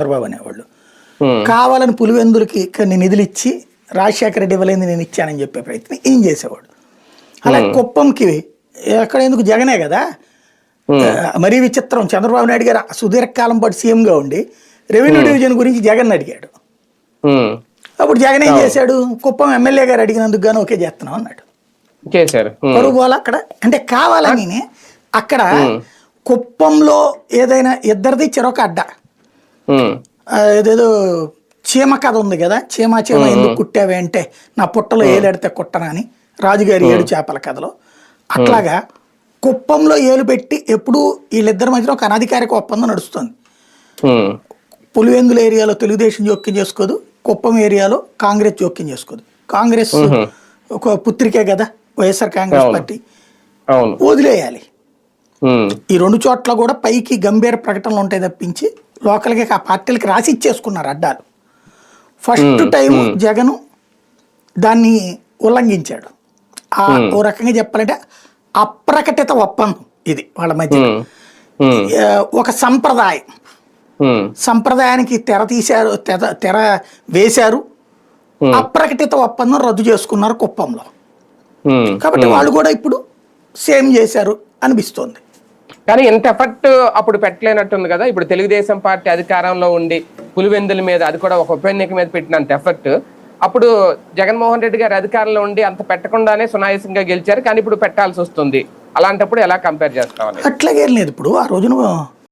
చంద్రబాబు అనేవాళ్ళు. కావాలని పులివెందులకి కొన్ని నిధులు ఇచ్చి రాజశేఖర రెడ్డి ఇవ్వలేదు నేను ఇచ్చానని చెప్పే ప్రయత్నం ఏం చేసేవాడు? అలా కుప్పంకి ఎక్కడ ఎందుకు జగనే కదా? మరీ విచిత్రం. చంద్రబాబు నాయుడు గారు సుదీర్ఘకాలం పాటు సీఎంగా ఉండి రెవెన్యూ డివిజన్ గురించి జగన్ అడిగాడు. అప్పుడు జగన్ ఏం చేశాడు? కుప్పం ఎమ్మెల్యే గారు అడిగినందుకు గాను ఓకే చేస్తున్నాం అన్నాడు. చేశారు. పోలా అక్కడ. అంటే కావాలని అక్కడ కుప్పంలో ఏదైనా ఇద్దరిది చెరొక అడ్డ. ఏదేదో చీమ కథ ఉంది కదా చీమ చీమ ఎందుకు కుట్టావే అంటే నా పుట్టలో ఏలెడితే కుట్టనా అని రాజుగారి ఏడు చేపల కథలో. అట్లాగా కుప్పంలో ఏలు పెట్టి ఎప్పుడు వీళ్ళిద్దరి మధ్యలో ఒక అనధికారిక ఒప్పందం నడుస్తుంది. పులివెందుల ఏరియాలో తెలుగుదేశం జోక్యం చేసుకోదు కుప్పం ఏరియాలో కాంగ్రెస్ జోక్యం చేసుకోదు. కాంగ్రెస్ ఒక పుత్రికే కదా వైఎస్ఆర్ కాంగ్రెస్. పార్టీ. వదిలేయాలి. ఈ రెండు చోట్ల కూడా పైకి గంభీర ప్రకటనలు ఉంటాయి తప్పించి లోకల్గా ఆ పార్టీలకి రాసి ఇచ్చేసుకున్నారు అడ్డాలు. ఫస్ట్ టైం జగన్ దాన్ని ఉల్లంఘించాడు. ఆ ఓ రకంగా చెప్పాలంటే అప్రకటిత ఒప్పందం ఇది వాళ్ళ మధ్య. ఒక సంప్రదాయం. సంప్రదాయానికి తెర తీశారు తెర తెర వేశారు. అప్రకటిత ఒప్పందం రద్దు చేసుకున్నారు కుప్పంలో. కాబట్టి వాళ్ళు కూడా ఇప్పుడు సేమ్ చేశారు అనిపిస్తోంది. కానీ ఎంత ఎఫర్ట్ అప్పుడు పెట్టలేనట్టుంది కదా. ఇప్పుడు తెలుగుదేశం పార్టీ అధికారంలో ఉండి పులివెందుల మీద అది కూడా ఒక ఉప ఎన్నిక మీద పెట్టినంత ఎఫర్ట్ అప్పుడు జగన్మోహన్ రెడ్డి గారు అధికారంలో ఉండి అంత పెట్టకుండానే సునాయాసంగా గెలిచారు. కానీ ఇప్పుడు పెట్టాల్సి వస్తుంది. అలాంటప్పుడు ఎలా కంపేర్ చేస్తామని అట్లాగే లేదు. ఇప్పుడు ఆ రోజున